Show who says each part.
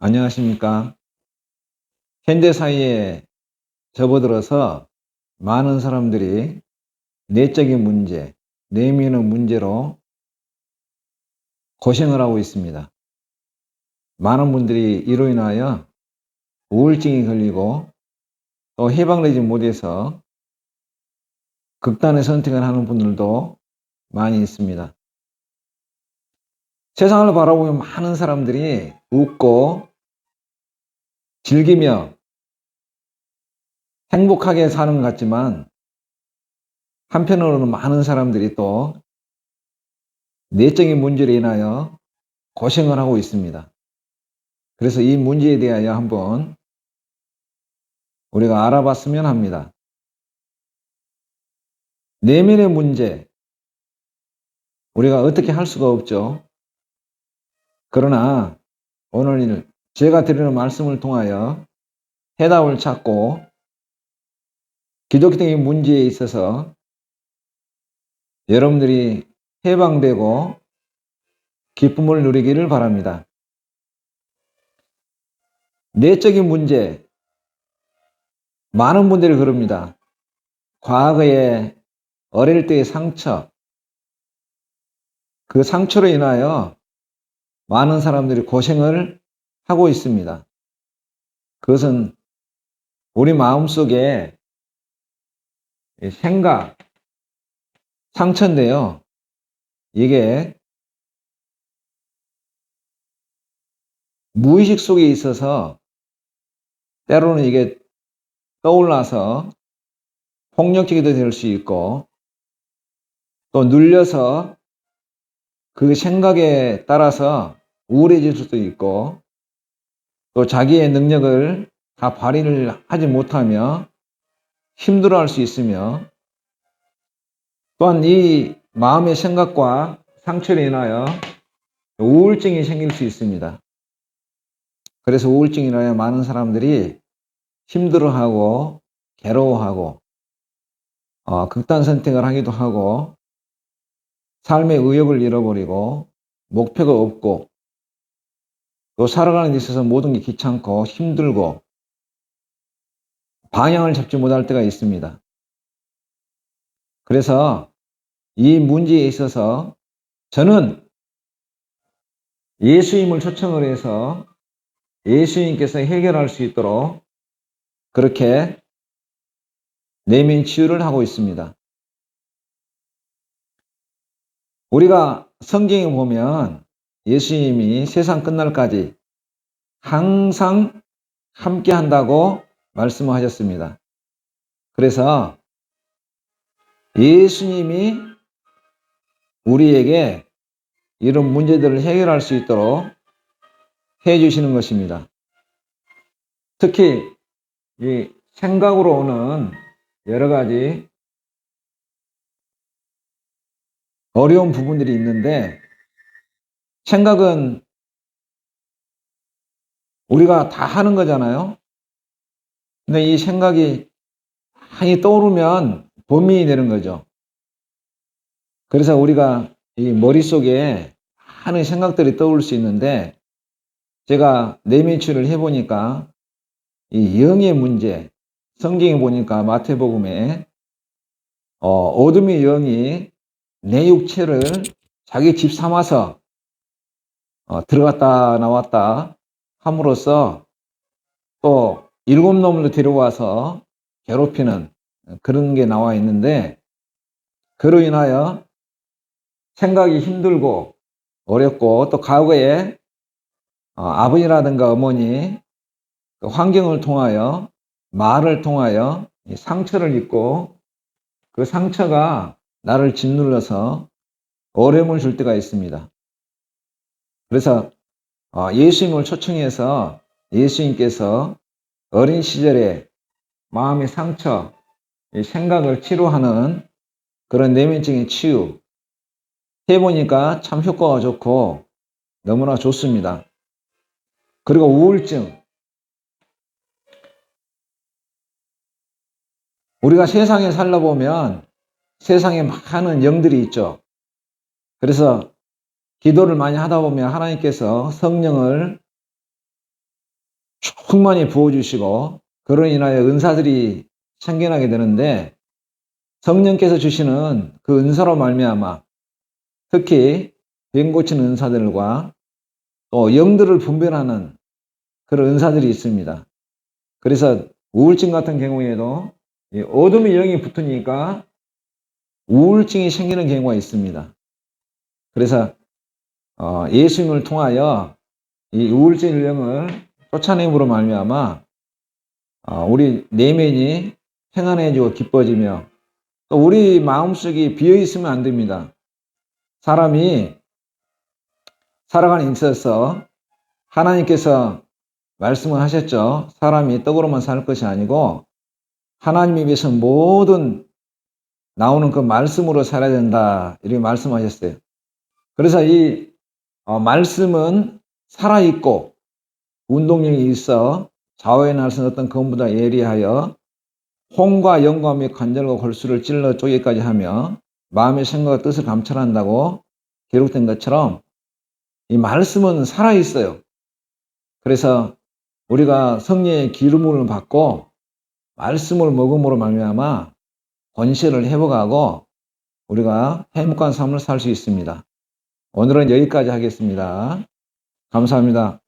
Speaker 1: 안녕하십니까. 현대 사회에 접어들어서 많은 사람들이 내적인 문제, 내면의 문제로 고생을 하고 있습니다. 많은 분들이 이로 인하여 우울증이 걸리고 또 해방되지 못해서 극단의 선택을 하는 분들도 많이 있습니다. 세상을 바라보면 많은 사람들이 웃고 즐기며 행복하게 사는 것 같지만 한편으로는 많은 사람들이 또 내적인 문제로 인하여 고생을 하고 있습니다. 그래서 이 문제에 대하여 한번 우리가 알아봤으면 합니다. 내면의 문제, 우리가 어떻게 할 수가 없죠. 그러나 오늘 제가 드리는 말씀을 통하여 해답을 찾고 기독교적인 문제에 있어서 여러분들이 해방되고 기쁨을 누리기를 바랍니다. 내적인 문제, 많은 분들이 그럽니다. 과거에 어릴 때의 상처, 그 상처로 인하여 많은 사람들이 고생을 하고 있습니다. 그것은 우리 마음속에 생각, 상처인데요. 이게 무의식 속에 있어서 때로는 이게 떠올라서 폭력적이도 될 수 있고 또 눌려서 그 생각에 따라서 우울해질 수도 있고 또 자기의 능력을 다 발휘를 하지 못하며 힘들어 할 수 있으며 또한 이 마음의 생각과 상처로 인하여 우울증이 생길 수 있습니다. 그래서 우울증이 인하여 많은 사람들이 힘들어하고 괴로워하고 어, 극단 선택을 하기도 하고 삶의 의욕을 잃어버리고 목표가 없고 또 살아가는 데 있어서 모든 게 귀찮고 힘들고 방향을 잡지 못할 때가 있습니다. 그래서 이 문제에 있어서 저는 예수님을 초청을 해서 예수님께서 해결할 수 있도록 그렇게 내면 치유를 하고 있습니다. 우리가 성경에 보면 예수님이 세상 끝날까지 항상 함께 한다고 말씀하셨습니다. 그래서 예수님이 우리에게 이런 문제들을 해결할 수 있도록 해 주시는 것입니다. 특히 이 생각으로 오는 여러 가지 어려운 부분들이 있는데 생각은 우리가 다 하는 거잖아요. 근데 이 생각이 많이 떠오르면 범인이 되는 거죠. 그래서 우리가 이 머릿속에 많은 생각들이 떠올 수 있는데 제가 내면치를 해보니까 이 영의 문제, 성경에 보니까 마태복음에 어, 어둠의 영이 내 육체를 자기 집 삼아서 어, 들어갔다 나왔다 함으로써 또 일곱 놈을 데려와서 괴롭히는 그런 게 나와 있는데 그로 인하여 생각이 힘들고 어렵고 또 과거에 어, 아버지라든가 어머니 그 환경을 통하여 말을 통하여 상처를 입고 그 상처가 나를 짓눌러서 어려움을 줄 때가 있습니다. 그래서 어, 예수님을 초청해서 예수님께서 어린 시절에 마음의 상처, 생각을 치료하는 그런 내면적인 치유 해보니까 참 효과가 좋고 너무나 좋습니다. 그리고 우울증. 우리가 세상에 살다 보면 세상에 많은 영들이 있죠. 그래서 기도를 많이 하다 보면 하나님께서 성령을 충만히 부어주시고 그로 인하여 은사들이 생겨나게 되는데 성령께서 주시는 그 은사로 말미암아 특히 병 고치는 은사들과 또 영들을 분별하는 그런 은사들이 있습니다. 그래서 우울증 같은 경우에도 이 어둠의 영이 붙으니까 우울증이 생기는 경우가 있습니다. 그래서 어, 예수님을 통하여 이 우울증 영을 쫓아내므로 말미암아 어, 우리 내면이 평안해지고 기뻐지며 또 우리 마음속이 비어 있으면 안 됩니다. 사람이 살아가는 데 있어서 하나님께서 말씀을 하셨죠. 사람이 떡으로만 살 것이 아니고 하나님 입에서 모든 나오는 그 말씀으로 살아야 된다. 이렇게 말씀하셨어요. 그래서 이 어, 말씀은 살아있고 운동력이 있어 좌우에 날선 어떤 검보다 예리하여 홍과 영과 및 관절과 골수를 찔러 쪼개까지 하며 마음의 생각과 뜻을 감찰한다고 기록된 것처럼 이 말씀은 살아있어요. 그래서 우리가 성령의 기름을 받고 말씀을 먹음으로 말미암아 권세를 회복하고 우리가 행복한 삶을 살 수 있습니다. 오늘은 여기까지 하겠습니다. 감사합니다.